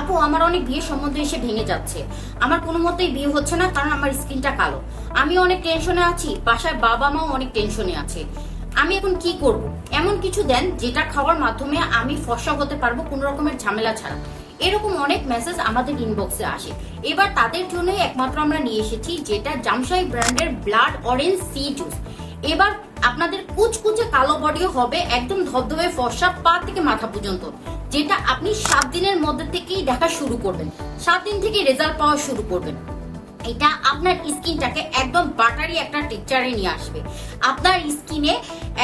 আপু, আমার অনেক বিয়ে সম্বন্ধ এসে ভেঙে যাচ্ছে। আমার কোনো মতেই বিয়ে হচ্ছে না, কারণ আমার স্কিনটা কালো। আমি অনেক টেনশনে আছি, বাসায় বাবা মাও অনেক টেনশনে আছে। আমি এখন কি করব? এমন কিছু দেন যেটা খাওয়ার মাধ্যমে আমি ফসা হতে পারব কোনো রকমের ঝামেলা ছাড়া। এরকম অনেক মেসেজ আমাদের ইনবক্সে আসে। এবার তাদের জন্যই একমাত্র আমরা নিয়ে এসেছি, যেটা জামশাই ব্র্যান্ডের ব্লাড অরেঞ্জ সি জুস। এবার আপনাদের কুচকুচে কালো বডিও হবে একদম ধবধবে ফর্সা, পা থেকে মাথা পর্যন্ত। যেটা আপনি সাত দিনের মধ্যে থেকেই দেখা শুরু করবেন। সাত দিন থেকে রেজাল্ট পাওয়া শুরু করবেন। এটা আপনার স্কিনটাকে একদম বাটারি একটা টেক্সচারে নিয়ে আসবে। আপনার স্কিনে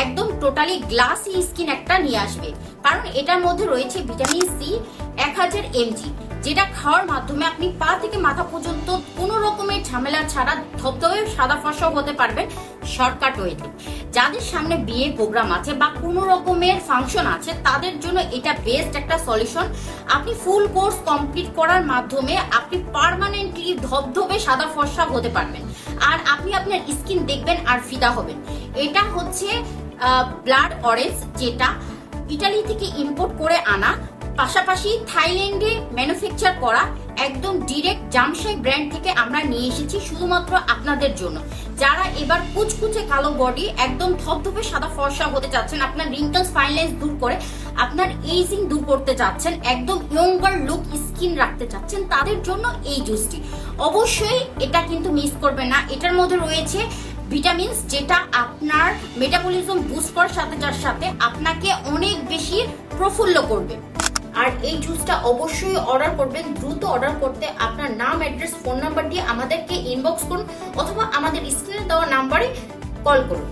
একদম টোটালি গ্লাসি স্কিন একটা নিয়ে আসবে। কারণ এটার মধ্যে রয়েছে ভিটামিন সি এক হাজার এমজি যেটা খাওয়ার মাধ্যমে আপনি পা থেকে মাথা পর্যন্ত কোনো রকমের ঝামেলা ছাড়া ধবধবে সাদা ফসা হতে পারবেন শর্টকাট ওয়েতে যাদের সামনে বিয়ে প্রোগ্রাম আছে বা কোনো রকমের ফাংশন আছে, তাদের জন্য এটা বেস্ট একটা সলিউশন আপনি ফুল কোর্স কমপ্লিট করার মাধ্যমে আপনি পার্মানেন্টলি ধবধবে সাদা ফর্সা হতে পারবেন। আর আপনি আপনার স্কিন দেখবেন আর ফিদা হবেন। এটা হচ্ছে ব্লাড অরেঞ্জ যেটা ইটালি থেকে ইম্পোর্ট করে আনা। পাশাপাশি থাইল্যান্ডে ম্যানুফ্যাকচার করা। একদম ডিরেক্ট জামশাই ব্র্যান্ড থেকে আমরা নিয়ে এসেছি শুধুমাত্র আপনাদের জন্য। যারা এবার কুচকুচে কালো বডি একদম থপথপে সাদা ফর্সা হতে চাচ্ছেন, আপনার রিঙ্কলস ফাইনলাইন্স দূর করে, আপনার এইজিং দূর করতে চাচ্ছেন, একদম ইয়ঙ্গার লুক স্কিন রাখতে চাচ্ছেন, তাদের জন্য এই জুসটি অবশ্যই এটা কিন্তু মিস করবে না। এটার মধ্যে রয়েছে ভিটামিনস যেটা আপনার মেটাবলিজম বুস্ট করার সাথে যার সাথে আপনাকে অনেক বেশি প্রফুল্ল করবে। আর এই জুসটা অবশ্যই অর্ডার করবেন। দ্রুত অর্ডার করতে আপনার নাম অ্যাড্রেস ফোন নাম্বার দিয়ে আমাদেরকে ইনবক্স করুন অথবা আমাদের স্ক্রিনে দেওয়া নাম্বারে কল করুন।